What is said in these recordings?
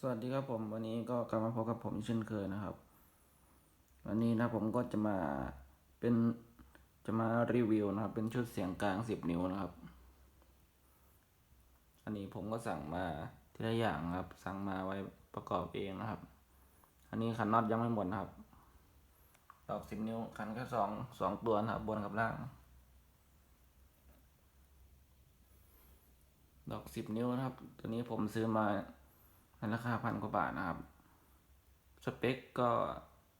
สวัสดีครับผมวันนี้ก็กลับมาพบกับผมเช่นเคยนะครับ วันนี้นะผมก็จะมาเป็นจะมารีวิวนะครับ เป็นชุดเสียงกลางสิบนิ้วนะครับ อันนี้ผมก็สั่งมาทีละอย่างครับ สั่งมาไว้ประกอบเองนะครับ อันนี้ขันน็อตยังไม่หมดนะครับ ดอกสิบนิ้วขันแค่สองสองตัวนะครับ บนกับล่าง ดอกสิบนิ้วนะครับ ตัวนี้ผมซื้อมา ราคาพันกว่าบาทนะครับ สเปคก็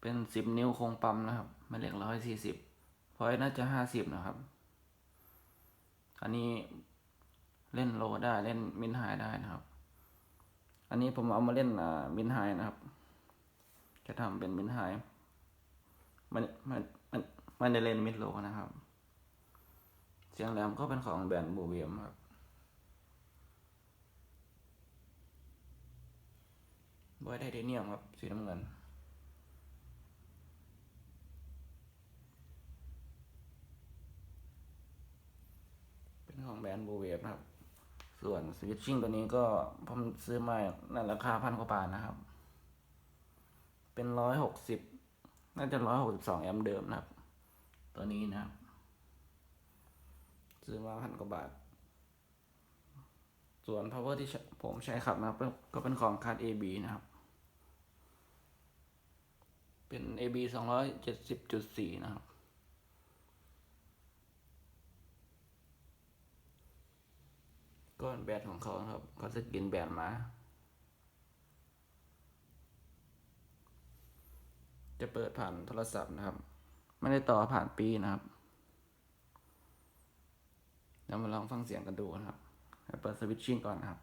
เป็นสิบนิ้วโครงปั๊มนะครับมายเลขร้อยสี่สิบพอยน่าจะห้าสิบนะครับ อันนี้เล่นโลได้เล่นมินไฮได้นะครับ อันนี้ผมเอามาเล่นอ่ามินไฮนะครับ จะทำเป็นมินไฮมันมันมันมันจะเล่นมิดโลนะครับ เสียงแหลมก็เป็นของแบรนด์บูเวียมครับ บอยไทเทเนียมครับ สีน้ำเงิน เป็นของแบรนด์โบเวฟนะครับ ส่วนสวิตชิ่งตัวนี้ก็ผมซื้อมาในราคาพันกว่าบาทนะครับ เป็นร้อยหกสิบน่าจะร้อยหกสิบสองแอมป์เดิมนะครับ ตัวนี้นะครับ ซื้อมาพันกว่าบาทส่วน power ที่ผมใช้ขับนะครับก็เป็นของคาร์ด AB นะครับ เป็น AB สองร้อยเจ็ดสิบจุดสี่นะครับ ก้อนแบตของเขาครับ เขาจะกินแบตมา จะเปิดผ่านโทรศัพท์นะครับ ไม่ได้ต่อผ่านปีนะครับเดี๋ยวมาลองฟังเสียงกันดูนะครับ เปิดสวิตชิ่งก่อนนะครับ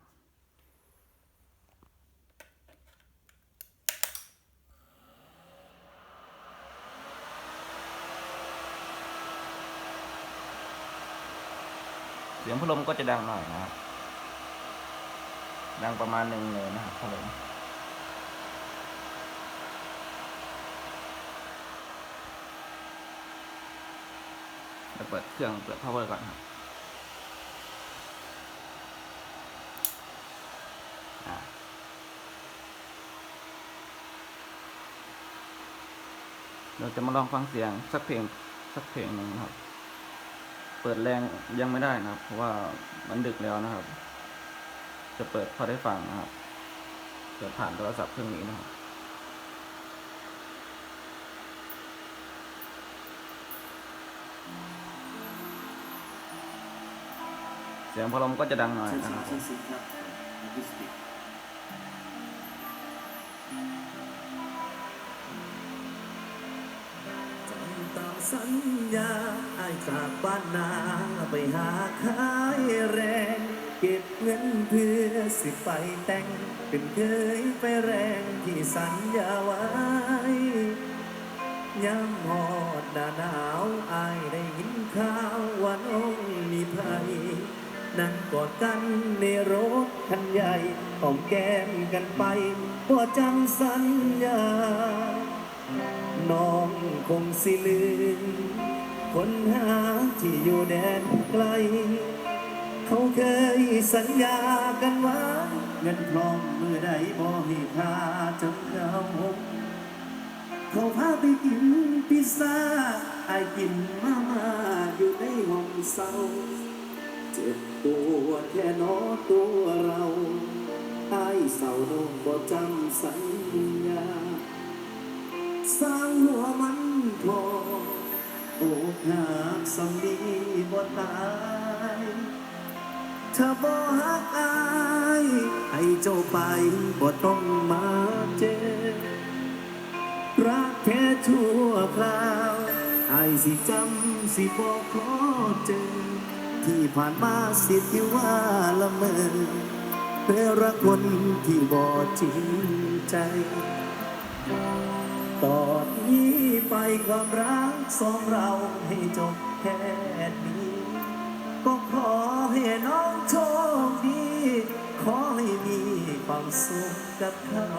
เสียงพัดลมก็จะดังหน่อยนะครับ ดังประมาณหนึ่งเลยนะครับพัดลมจะเปิดเครื่องเปิด power ก่อนครับเราจะมาลองฟังเสียงสักเพลงสักเพลงหนึ่งครับ เปิดแรงยังไม่ได้นะครับ เพราะว่ามันดึกแล้วนะครับ จะเปิดพอได้ฟังนะครับ เปิดผ่านโทรศัพท์เครื่องนี้นะครับเสียงพัดลมก็จะดังหน่อยจันะครับชั้นสิครับอะคูสติกจำตามสัญญา ไอ้จากบ้านนาไปหาขายแรง เก็บเงินเพื่อสิไปแต่ง เป็นเคยไปแรงที่สัญญาไว้ยังหอดหนาหนาวอายได้ยินข่าวว่าน้องมีภัย นั่งกอดกันในรถคันใหญ่หอมแก้มกันไปบ่จำสัญญา น้องคงสิลืม คนหาที่อยู่แดนไกล เขาเคยสัญญากันว่าเงินพร้อมมือใดบ่ให้ค่าจำเขาเขาพาไปกินพิซซ่าไอายกินมาม่าอยู่ในห้องเศร้าเจ็บปวดแค่นอตัวเราไอายเศร้าน้องบ่จำสัญญา สร้างหัวมันพอ อกหักสำนีบ่ตายถ้าบ่ฮักอายให้เจ้าไปบ่ต้องมาเจ็บรักแค่ชั่วคราวไอ้สิจำสิบอกขอเจอ ที่ผ่านมาสิที่ว่าละเมอเพื่อรักคนที่บอจริงใจ ตอนนี้ไปความรักสองเราให้จบแค่นี้ ก็ขอให้น้องโชคดี ขอให้มีความสุขกับเขา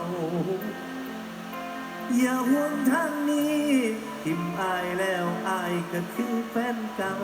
อย่าห่วงทางนี้ทิมอายแล้วอายก็คือแฟนเก่า